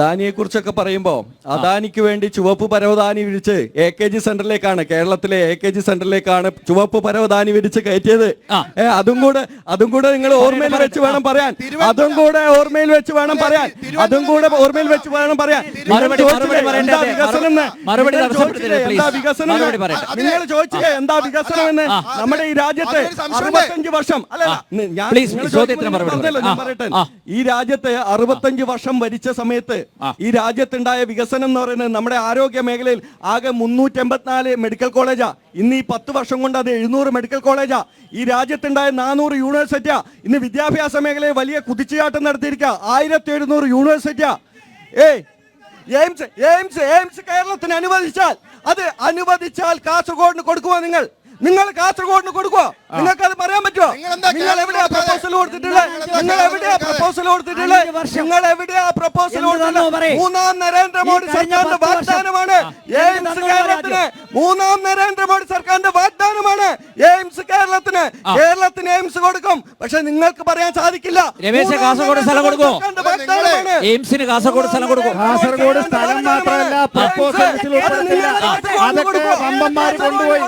അദാനിയെ കുറിച്ചൊക്കെ പറയുമ്പോൾ അദാനിക്ക് വേണ്ടി ചുവപ്പ് പരവതാനി വിരിച്ച് എ കെ ജി സെന്ററിലേക്കാണ് കേരളത്തിലെ എ കെ ജി സെന്ററിലേക്കാണ് ചുവപ്പ് പരവതാനി വിരിച്ച് കയറ്റിയത്. അതും കൂടെ അതും കൂടെ നിങ്ങൾ ഓർമ്മയിൽ വെച്ച് വേണം പറയാൻ. അതും കൂടെ ഓർമ്മയിൽ വെച്ച് വേണം പറയാൻ. അതും കൂടെ ഓർമ്മയിൽ വെച്ച് വേണം പറയാൻ. നിങ്ങൾ മറുപടി എന്താ വികസനം എന്ന്? നിങ്ങൾ ചോദിച്ചില്ലേ എന്താ വികസനം നമ്മുടെ ഈ രാജ്യത്ത് അറുപത്തഞ്ച് വർഷം അല്ല ഞാൻ. പറയട്ടെ. ഈ രാജ്യത്ത് അറുപത്തഞ്ച് വർഷം ഭരിച്ച സമയത്ത് ഈ രാജ്യത്തുണ്ടായ വികസനം എന്ന് പറയുന്നത് നമ്മുടെ ആരോഗ്യ മേഖലയിൽ ആകെ മുന്നൂറ്റി എൺപത്തിനാല് മെഡിക്കൽ കോളേജാ ഇന്ന് ഈ പത്ത് വർഷം കൊണ്ട് അത് എഴുന്നൂറ് മെഡിക്കൽ കോളേജാ ഈ രാജ്യത്തുണ്ടായ നാനൂറ് യൂണിവേഴ്സിറ്റിയാ ഇന്ന് വിദ്യാഭ്യാസ മേഖലയിൽ വലിയ കുതിച്ചുചാട്ടം നടത്തിയിരിക്കുക ആയിരത്തി എഴുന്നൂറ് യൂണിവേഴ്സിറ്റിയാ ഏയ് എയിംസ് എയിംസ് എയിംസ് കേരളത്തിന് അനുവദിച്ചാൽ അത് അനുവദിച്ചാൽ കാസർഗോഡിന് കൊടുക്കുമോ നിങ്ങൾ? നിങ്ങൾ കാസർഗോഡിന് കൊടുക്കുക നിങ്ങൾക്ക് അത് പറയാൻ പറ്റുമോ നിങ്ങൾ എവിടെയാ പ്രപ്പോസൽ കൊടുത്തിട്ടുള്ളത്? നിങ്ങൾ എവിടെയാ പ്രപ്പോസൽ കൊടുത്തിട്ടുള്ളത്? നിങ്ങൾ എവിടെയാ പ്രപ്പോസൽ. മൂന്നാം നരേന്ദ്രമോദി സർക്കാരിന്റെ വാഗ്ദാനമാണ്. എയിംസ് കേരളത്തിന്. മൂന്നാം നരേന്ദ്രമോദി സർക്കാരിന്റെ വാഗ്ദാനമാണ്. എയിംസ് കേരളത്തിന്. കേരളത്തിന് എയിംസ് കൊടുക്കും. പക്ഷെ നിങ്ങൾക്ക് പറയാൻ സാധിക്കില്ല. രമേശ് കാസർഗോഡ് സ്ഥലം കൊടുക്കും എയിംസിന് കാസർഗോഡ് സ്ഥലം കൊടുക്കും കാസർഗോഡ് സ്ഥലം മാത്രമല്ല പ്രപ്പോസൽ അതൊക്കെ വമ്പന്മാര് കൊണ്ടുപോയി.